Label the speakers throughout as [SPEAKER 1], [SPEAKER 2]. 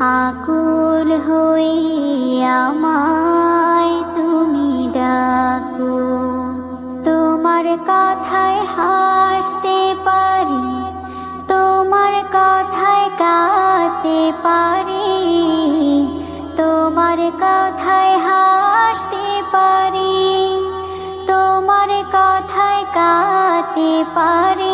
[SPEAKER 1] আকুল হয়ে আমায় তুমি ডাকো। তোমার কথায় হাসতে পারি, তোমার কথায় কাঁদতে পারি, তোমার কথায় হাসতে পারি, তোমার কথায় কাঁদতে পারি।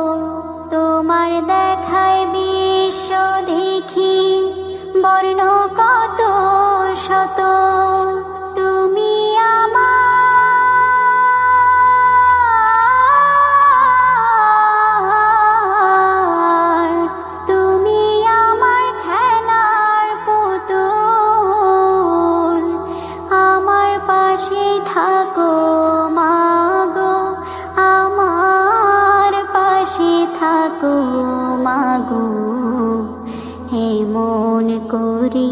[SPEAKER 1] থাকো মাগো আমার পাশে থাকো মাগো এমন করি